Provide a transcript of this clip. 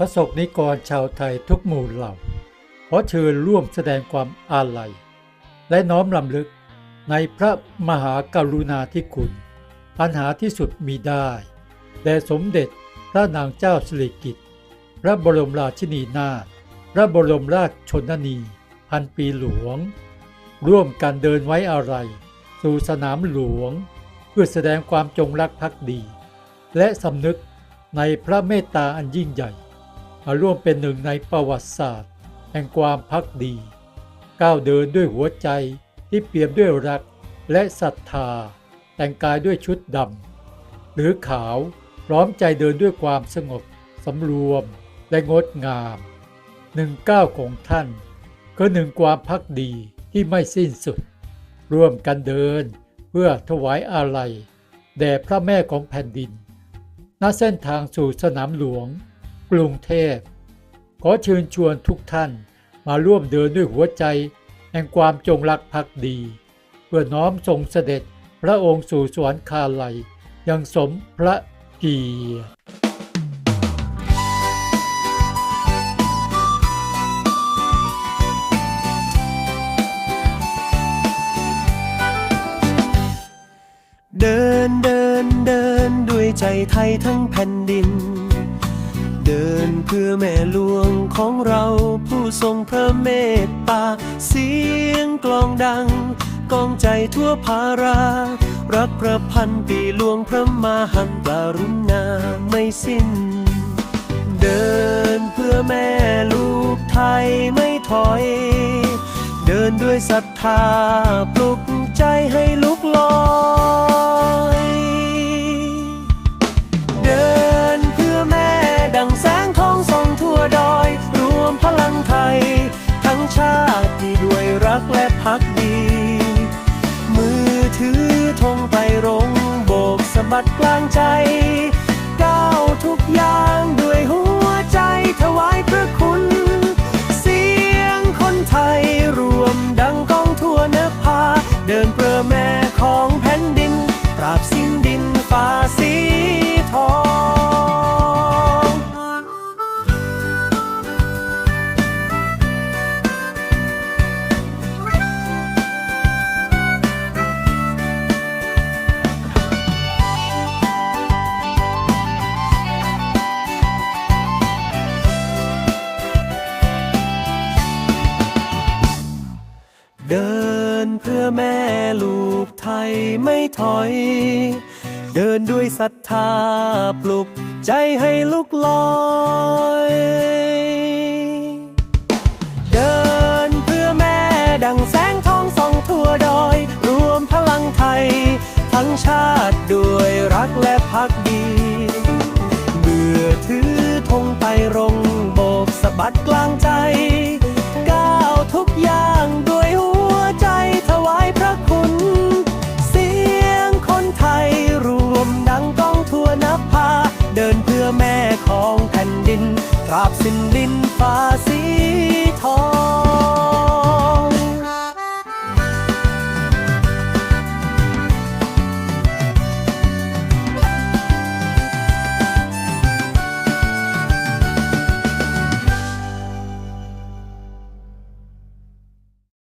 ประสบนิกรชาวไทยทุกหมู่เหล่า ขอเชิญร่วมแสดงความอาลัย และน้อมรำลึกในพระมหากรุณาธิคุณ อันหาที่สุดมีได้แด่สมเด็จพระนางเจ้าสิริกิติ์พระบรมราชินีนาถพระบรมราชชนนีพันปีหลวง ร่วมกันเดินไว้อาลัยสู่สนามหลวง เพื่อแสดงความจงรักภักดี และสำนึกในพระเมตตาอันยิ่งใหญ่ มาร่วมเป็นหนึ่งในประวัติศาสตร์ แห่งความพักดี ก้าวเดินด้วยหัวใจที่เปี่ยมด้วยรักและศรัทธา แต่งกายด้วยชุดดำหรือขาวพร้อมใจเดินด้วยความสงบสำรวมและงดงามหนึ่งก้าวของท่าน คือหนึ่งความพักดีที่ไม่สิ้นสุด ร่วมกันเดินเพื่อถวายอาลัย แด่พระแม่ของแผ่นดินณเส้นทางสู่สนามหลวง กรุงเทพ ขอเชิญชวนทุกท่านมาร่วมเดินด้วยหัวใจ แห่งความจงรักภักดี เพื่อน้อมทรงเสด็จพระองค์สู่สวรรคาลัยยังสมพระเกียรติเดินเดินเดินด้วยใจไทยทั้งแผ่นดิน ดินเพื่อแม่หลวงของเราผู้ทรงพระเมตตา เสียงกลองดังกองใจทั่วภารา รักพระพันปีหลวงพระมหันตารุณาไม่สิ้น เดินเพื่อแม่ลูกไทยไม่ถอย เดินด้วยศรัทธาปลุกใจให้ลุก ธงไปรงโบกสะบัดกลางใจ ก้าวทุกอย่างด้วยหัวใจถวายพระคุณ เสียงคนไทยรวมดังก้องทั่วนภา เดินเพื่อแม่ของแผ่นดิน ปราบสิ้นดินฟ้าสี เพื่อแม่ลูกไทยไม่ถอย เดินด้วยศรัทธาปลุกใจให้ลุกลอยเดินเพื่อแม่ดังแสงทองส่องทั่วดอย รวมพลังไทย ทั้งชาติด้วยรักและพักดีเมื่อถือธงไปรงโบกสะบัดกลางใจ แม่ของแผ่นดิน ตราบสิ้นดินฟ้าสีทอง